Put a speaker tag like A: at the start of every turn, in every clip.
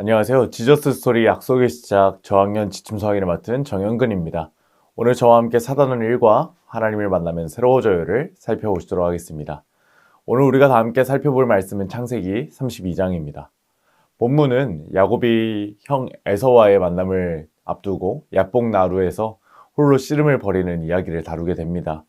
A: 안녕하세요. 지저스 스토리 약속의 시작 저학년 지침 서학인을 맡은 정현근입니다. 오늘 저와 함께 사단원 1과 하나님을 만나면 새로워져요를 살펴보시도록 하겠습니다. 오늘 우리가 다 함께 살펴볼 말씀은 창세기 32장입니다. 본문은 야곱이 형 에서와의 만남을 앞두고 야복 나루에서 홀로 씨름을 벌이는 이야기를 다루게 됩니다.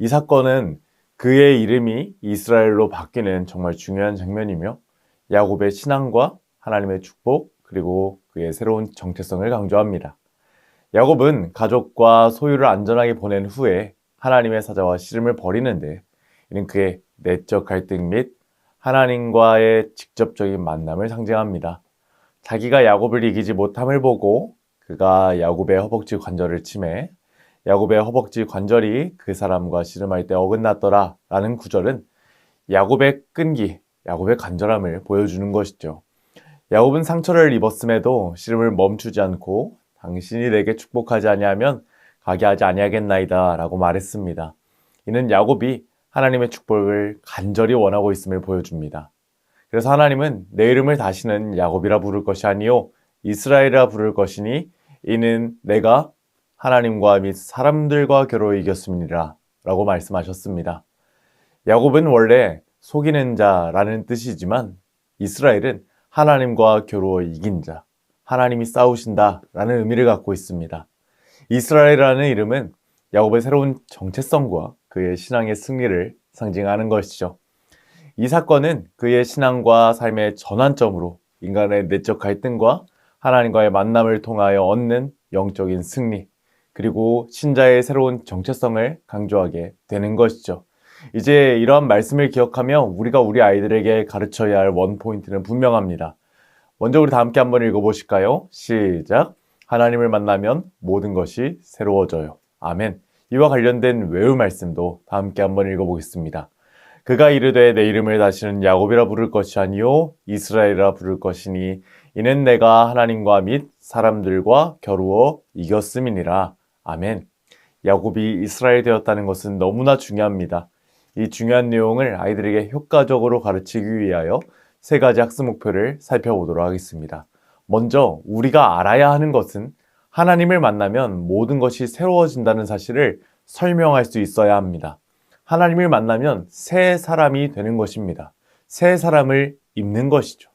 A: 이 사건은 그의 이름이 이스라엘로 바뀌는 정말 중요한 장면이며 야곱의 신앙과 하나님의 축복 그리고 그의 새로운 정체성을 강조합니다. 야곱은 가족과 소유를 안전하게 보낸 후에 하나님의 사자와 씨름을 벌이는데 이는 그의 내적 갈등 및 하나님과의 직접적인 만남을 상징합니다. 자기가 야곱을 이기지 못함을 보고 그가 야곱의 허벅지 관절을 침해 야곱의 허벅지 관절이 그 사람과 씨름할 때 어긋났더라 라는 구절은 야곱의 끈기, 야곱의 간절함을 보여주는 것이죠. 야곱은 상처를 입었음에도 씨름을 멈추지 않고 당신이 내게 축복하지 아니하면 가게 하지 아니하겠나이다 라고 말했습니다. 이는 야곱이 하나님의 축복을 간절히 원하고 있음을 보여줍니다. 그래서 하나님은 내 이름을 다시는 야곱이라 부를 것이 아니요 이스라엘이라 부를 것이니 이는 내가 하나님과 및 사람들과 겨루어 이겼습니다. 라고 말씀하셨습니다. 야곱은 원래 속이는 자라는 뜻이지만 이스라엘은 하나님과 겨루어 이긴 자, 하나님이 싸우신다 라는 의미를 갖고 있습니다. 이스라엘이라는 이름은 야곱의 새로운 정체성과 그의 신앙의 승리를 상징하는 것이죠. 이 사건은 그의 신앙과 삶의 전환점으로 인간의 내적 갈등과 하나님과의 만남을 통하여 얻는 영적인 승리, 그리고 신자의 새로운 정체성을 강조하게 되는 것이죠. 이제 이러한 말씀을 기억하며 우리가 우리 아이들에게 가르쳐야 할 원포인트는 분명합니다. 먼저 우리 다 함께 한번 읽어보실까요? 시작. 하나님을 만나면 모든 것이 새로워져요. 아멘. 이와 관련된 외우 말씀도 다 함께 한번 읽어보겠습니다. 그가 이르되 내 이름을 다시는 야곱이라 부를 것이 아니요 이스라엘이라 부를 것이니 이는 내가 하나님과 및 사람들과 겨루어 이겼음이니라. 아멘. 야곱이 이스라엘 되었다는 것은 너무나 중요합니다. 이 중요한 내용을 아이들에게 효과적으로 가르치기 위하여 세 가지 학습 목표를 살펴보도록 하겠습니다. 먼저 우리가 알아야 하는 것은 하나님을 만나면 모든 것이 새로워진다는 사실을 설명할 수 있어야 합니다. 하나님을 만나면 새 사람이 되는 것입니다. 새 사람을 입는 것이죠.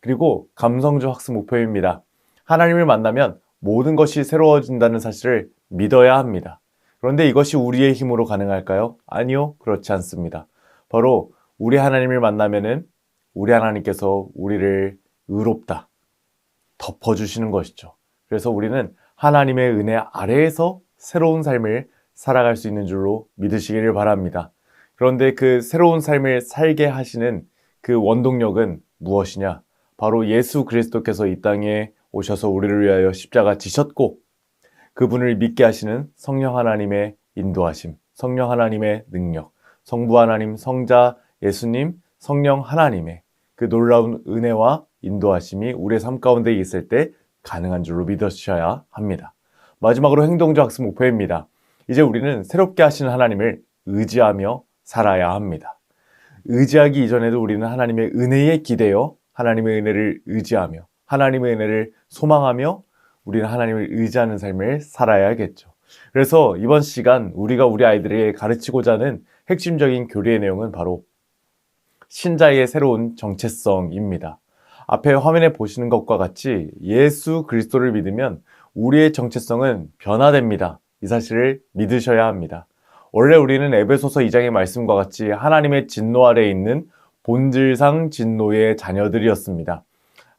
A: 그리고 감성적 학습 목표입니다. 하나님을 만나면 모든 것이 새로워진다는 사실을 믿어야 합니다. 그런데 이것이 우리의 힘으로 가능할까요? 아니요, 그렇지 않습니다. 바로 우리 하나님을 만나면은 우리 하나님께서 우리를 의롭다 덮어주시는 것이죠. 그래서 우리는 하나님의 은혜 아래에서 새로운 삶을 살아갈 수 있는 줄로 믿으시기를 바랍니다. 그런데 그 새로운 삶을 살게 하시는 그 원동력은 무엇이냐? 바로 예수 그리스도께서 이 땅에 오셔서 우리를 위하여 십자가 지셨고 그분을 믿게 하시는 성령 하나님의 인도하심, 성령 하나님의 능력, 성부 하나님, 성자 예수님, 성령 하나님의 그 놀라운 은혜와 인도하심이 우리의 삶 가운데 있을 때 가능한 줄로 믿으셔야 합니다. 마지막으로 행동적 학습 목표입니다. 이제 우리는 새롭게 하시는 하나님을 의지하며 살아야 합니다. 의지하기 이전에도 우리는 하나님의 은혜에 기대어 하나님의 은혜를 의지하며 하나님의 은혜를 소망하며 우리는 하나님을 의지하는 삶을 살아야겠죠. 그래서 이번 시간 우리가 우리 아이들에게 가르치고자 하는 핵심적인 교리의 내용은 바로 신자의 새로운 정체성입니다. 앞에 화면에 보시는 것과 같이 예수 그리스도를 믿으면 우리의 정체성은 변화됩니다. 이 사실을 믿으셔야 합니다. 원래 우리는 에베소서 2장의 말씀과 같이 하나님의 진노 아래에 있는 본질상 진노의 자녀들이었습니다.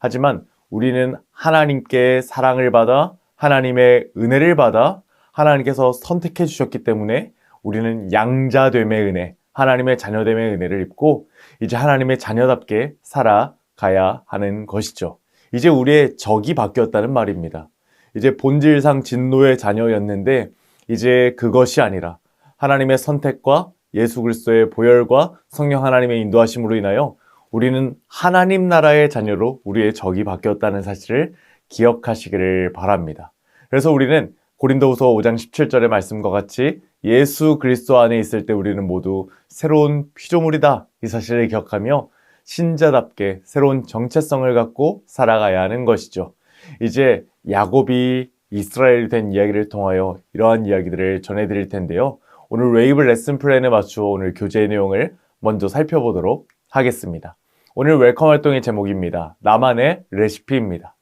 A: 하지만 우리는 하나님께 사랑을 받아 하나님의 은혜를 받아 하나님께서 선택해 주셨기 때문에 우리는 양자됨의 은혜, 하나님의 자녀됨의 은혜를 입고 이제 하나님의 자녀답게 살아가야 하는 것이죠. 이제 우리의 적이 바뀌었다는 말입니다. 이제 본질상 진노의 자녀였는데 이제 그것이 아니라 하나님의 선택과 예수 그리스도의 보혈과 성령 하나님의 인도하심으로 인하여 우리는 하나님 나라의 자녀로 우리의 적이 바뀌었다는 사실을 기억하시기를 바랍니다. 그래서 우리는 고린도후서 5장 17절의 말씀과 같이 예수 그리스도 안에 있을 때 우리는 모두 새로운 피조물이다 이 사실을 기억하며 신자답게 새로운 정체성을 갖고 살아가야 하는 것이죠. 이제 야곱이 이스라엘이 된 이야기를 통하여 이러한 이야기들을 전해드릴 텐데요. 오늘 웨이브 레슨 플랜에 맞추어 오늘 교재의 내용을 먼저 살펴보도록 하겠습니다. 오늘 웰컴 활동의 제목입니다. 나만의 레시피입니다.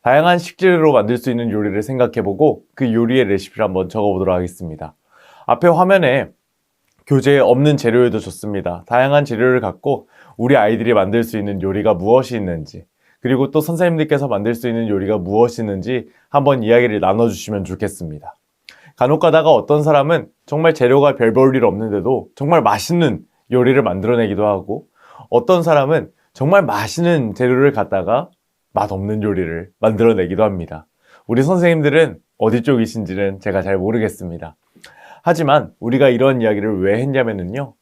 A: 다양한 식재료로 만들 수 있는 요리를 생각해보고 그 요리의 레시피를 한번 적어보도록 하겠습니다. 앞에 화면에 교재에 없는 재료에도 좋습니다. 다양한 재료를 갖고 우리 아이들이 만들 수 있는 요리가 무엇이 있는지 그리고 또 선생님들께서 만들 수 있는 요리가 무엇이 있는지 한번 이야기를 나눠주시면 좋겠습니다. 간혹 가다가 어떤 사람은 정말 재료가 별 볼 일 없는데도 정말 맛있는 요리를 만들어내기도 하고 어떤 사람은 정말 맛있는 재료를 갖다가 맛없는 요리를 만들어내기도 합니다. 우리 선생님들은 어디 쪽이신지는 제가 잘 모르겠습니다. 하지만 우리가 이런 이야기를 왜 했냐면요.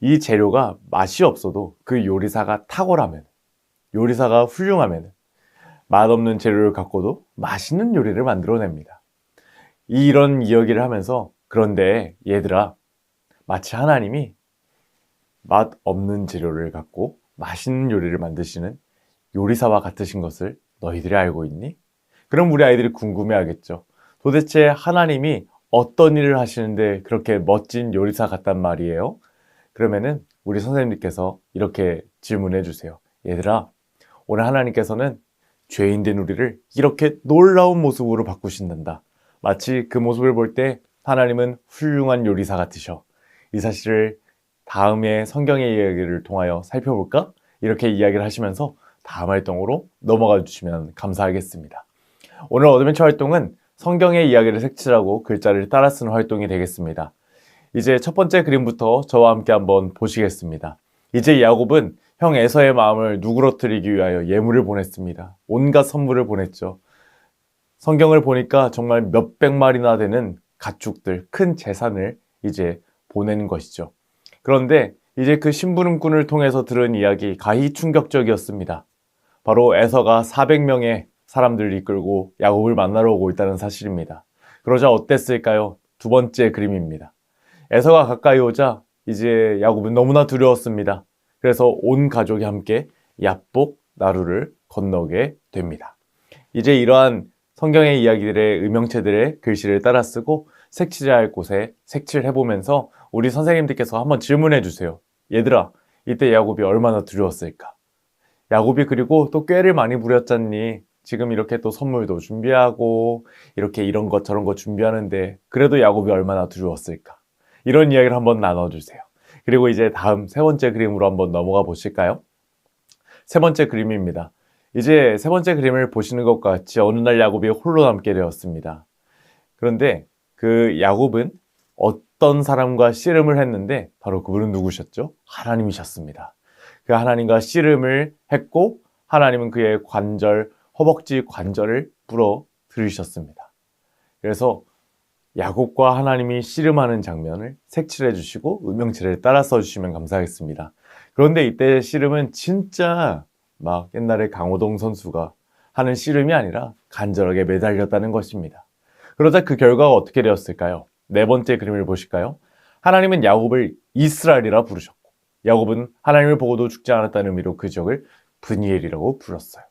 A: 이 재료가 맛이 없어도 그 요리사가 탁월하면, 요리사가 훌륭하면 맛없는 재료를 갖고도 맛있는 요리를 만들어냅니다. 이런 이야기를 하면서 그런데 얘들아, 마치 하나님이 맛 없는 재료를 갖고 맛있는 요리를 만드시는 요리사와 같으신 것을 너희들이 알고 있니? 그럼 우리 아이들이 궁금해 하겠죠. 도대체 하나님이 어떤 일을 하시는데 그렇게 멋진 요리사 같단 말이에요? 그러면은 우리 선생님께서 이렇게 질문해 주세요. 얘들아, 오늘 하나님께서는 죄인된 우리를 이렇게 놀라운 모습으로 바꾸신단다. 마치 그 모습을 볼 때 하나님은 훌륭한 요리사 같으셔. 이 사실을 다음에 성경의 이야기를 통하여 살펴볼까? 이렇게 이야기를 하시면서 다음 활동으로 넘어가 주시면 감사하겠습니다. 오늘 어드벤처 활동은 성경의 이야기를 색칠하고 글자를 따라 쓰는 활동이 되겠습니다. 이제 첫 번째 그림부터 저와 함께 한번 보시겠습니다. 이제 야곱은 형 에서의 마음을 누그러뜨리기 위하여 예물을 보냈습니다. 온갖 선물을 보냈죠. 성경을 보니까 정말 몇백 마리나 되는 가축들, 큰 재산을 이제 보낸 것이죠. 그런데 이제 그 심부름꾼을 통해서 들은 이야기 가히 충격적이었습니다. 바로 에서가 400명의 사람들을 이끌고 야곱을 만나러 오고 있다는 사실입니다. 그러자 어땠을까요? 두 번째 그림입니다. 에서가 가까이 오자 이제 야곱은 너무나 두려웠습니다. 그래서 온 가족이 함께 야복 나루를 건너게 됩니다. 이제 이러한 성경의 이야기들의 의명체들의 글씨를 따라 쓰고 색칠해야 할 곳에 색칠해 보면서 우리 선생님들께서 한번 질문해 주세요. 얘들아, 이때 야곱이 얼마나 두려웠을까? 야곱이 그리고 또 꾀를 많이 부렸잖니. 지금 이렇게 또 선물도 준비하고 이렇게 이런 것 저런 것 준비하는데 그래도 야곱이 얼마나 두려웠을까? 이런 이야기를 한번 나눠주세요. 그리고 이제 다음 세 번째 그림으로 한번 넘어가 보실까요? 세 번째 그림입니다. 이제 세 번째 그림을 보시는 것과 같이 어느 날 야곱이 홀로 남게 되었습니다. 그런데 그 야곱은 어떤 사람과 씨름을 했는데 바로 그분은 누구셨죠? 하나님이셨습니다. 그 하나님과 씨름을 했고 하나님은 그의 관절, 허벅지 관절을 불어 들으셨습니다. 그래서 야곱과 하나님이 씨름하는 장면을 색칠해 주시고 음영체를 따라 써 주시면 감사하겠습니다. 그런데 이때 씨름은 진짜 막 옛날에 강호동 선수가 하는 씨름이 아니라 간절하게 매달렸다는 것입니다. 그러자 그 결과가 어떻게 되었을까요? 네 번째 그림을 보실까요? 하나님은 야곱을 이스라엘이라 부르셨고 야곱은 하나님을 보고도 죽지 않았다는 의미로 그 지역을 브니엘이라고 불렀어요.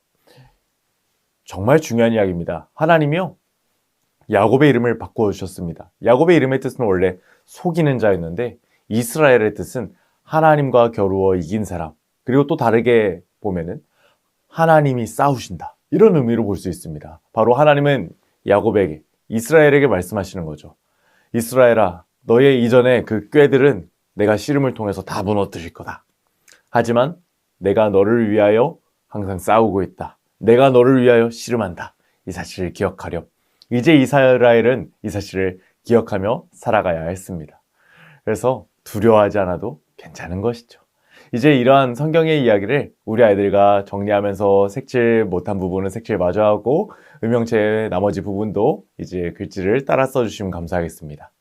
A: 정말 중요한 이야기입니다. 하나님이요. 야곱의 이름을 바꿔 주셨습니다. 야곱의 이름의 뜻은 원래 속이는 자였는데 이스라엘의 뜻은 하나님과 겨루어 이긴 사람. 그리고 또 다르게 보면은 하나님이 싸우신다. 이런 의미로 볼 수 있습니다. 바로 하나님은 야곱에게 이스라엘에게 말씀하시는 거죠. 이스라엘아, 너의 이전에 그 꾀들은 내가 씨름을 통해서 다 무너뜨릴 거다. 하지만 내가 너를 위하여 항상 싸우고 있다. 내가 너를 위하여 씨름한다. 이 사실을 기억하렴. 이제 이스라엘은 이 사실을 기억하며 살아가야 했습니다. 그래서 두려워하지 않아도 괜찮은 것이죠. 이제 이러한 성경의 이야기를 우리 아이들과 정리하면서 색칠 못한 부분은 색칠 마저 하고 음영체의 나머지 부분도 이제 글씨를 따라 써주시면 감사하겠습니다.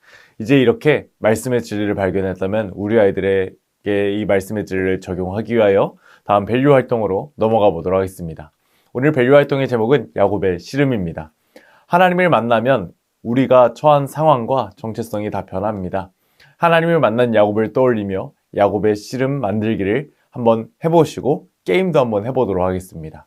A: 이제 이렇게 말씀의 진리를 발견했다면 우리 아이들에게 이 말씀의 진리를 적용하기 위하여 다음 밸류 활동으로 넘어가 보도록 하겠습니다. 오늘 밸류 활동의 제목은 야곱의 씨름입니다. 하나님을 만나면 우리가 처한 상황과 정체성이 다 변합니다. 하나님을 만난 야곱을 떠올리며 야곱의 씨름 만들기를 한번 해보시고 게임도 한번 해보도록 하겠습니다.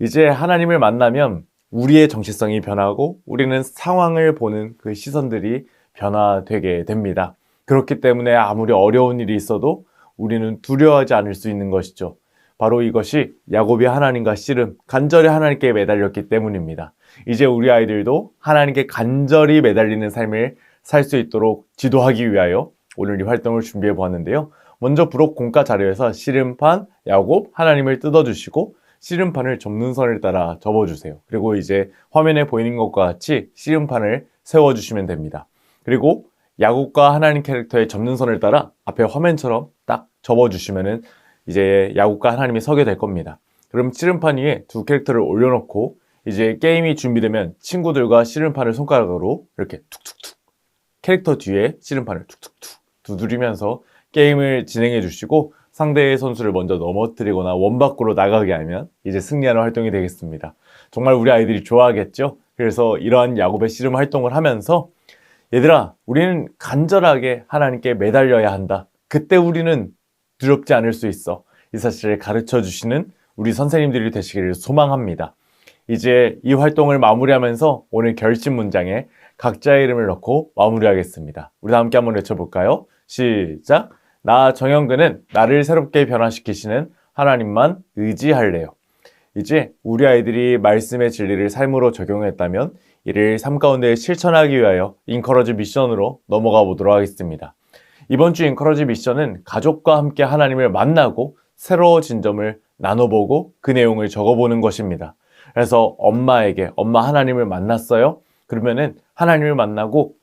A: 이제 하나님을 만나면 우리의 정체성이 변하고 우리는 상황을 보는 그 시선들이 변화되게 됩니다. 그렇기 때문에 아무리 어려운 일이 있어도 우리는 두려워하지 않을 수 있는 것이죠. 바로 이것이 야곱이 하나님과 씨름, 간절히 하나님께 매달렸기 때문입니다. 이제 우리 아이들도 하나님께 간절히 매달리는 삶을 살 수 있도록 지도하기 위하여 오늘 이 활동을 준비해 보았는데요. 먼저 부록 공과 자료에서 씨름판, 야곱, 하나님을 뜯어주시고 씨름판을 접는 선을 따라 접어주세요. 그리고 이제 화면에 보이는 것과 같이 씨름판을 세워주시면 됩니다. 그리고 야곱과 하나님 캐릭터의 접는 선을 따라 앞에 화면처럼 딱 접어주시면은 이제 야곱과 하나님이 서게 될 겁니다. 그럼 씨름판 위에 두 캐릭터를 올려놓고 이제 게임이 준비되면 친구들과 씨름판을 손가락으로 이렇게 툭툭툭 캐릭터 뒤에 씨름판을 툭툭툭 두드리면서 게임을 진행해 주시고 상대의 선수를 먼저 넘어뜨리거나 원 밖으로 나가게 하면 이제 승리하는 활동이 되겠습니다. 정말 우리 아이들이 좋아하겠죠? 그래서 이러한 야곱의 씨름 활동을 하면서 얘들아, 우리는 간절하게 하나님께 매달려야 한다. 그때 우리는 두렵지 않을 수 있어. 이 사실을 가르쳐 주시는 우리 선생님들이 되시기를 소망합니다. 이제 이 활동을 마무리하면서 오늘 결심 문장에 각자의 이름을 넣고 마무리하겠습니다. 우리 다 함께 한번 외쳐볼까요? 시작! 나 정영근은 나를 새롭게 변화시키시는 하나님만 의지할래요. 이제 우리 아이들이 말씀의 진리를 삶으로 적용했다면 이를 삶 가운데 실천하기 위하여 인커러지 미션으로 넘어가 보도록 하겠습니다. 이번 주 인커러지 미션은 가족과 함께 하나님을 만나고 새로워진 점을 나눠보고 그 내용을 적어보는 것입니다. 그래서 엄마에게 엄마 하나님을 만났어요? 그러면은 하나님을 만나고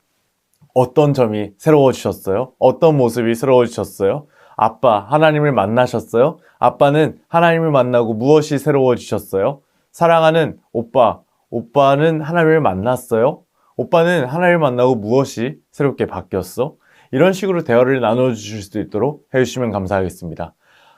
A: 어떤 점이 새로워지셨어요? 어떤 모습이 새로워지셨어요? 아빠, 하나님을 만나셨어요? 아빠는 하나님을 만나고 무엇이 새로워지셨어요? 사랑하는 오빠, 오빠는 하나님을 만났어요? 오빠는 하나님을 만나고 무엇이 새롭게 바뀌었어? 이런 식으로 대화를 나눠주실 수 있도록 해주시면 감사하겠습니다.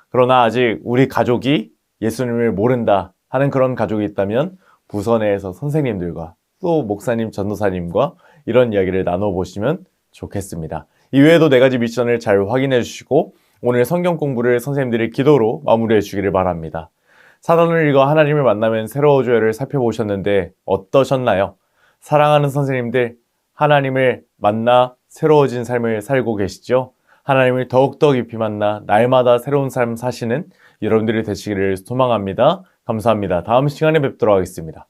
A: 그러나 아직 우리 가족이 예수님을 모른다 하는 그런 가족이 있다면 부서 내에서 선생님들과 또 목사님, 전도사님과 이런 이야기를 나눠보시면 좋겠습니다. 이외에도 네 가지 미션을 잘 확인해 주시고 오늘 성경 공부를 선생님들이 기도로 마무리해 주기를 바랍니다. 사단을 읽어 하나님을 만나면 새로워져요를 살펴보셨는데 어떠셨나요? 사랑하는 선생님들, 하나님을 만나 새로워진 삶을 살고 계시죠? 하나님을 더욱더 깊이 만나 날마다 새로운 삶 사시는 여러분들이 되시기를 소망합니다. 감사합니다. 다음 시간에 뵙도록 하겠습니다.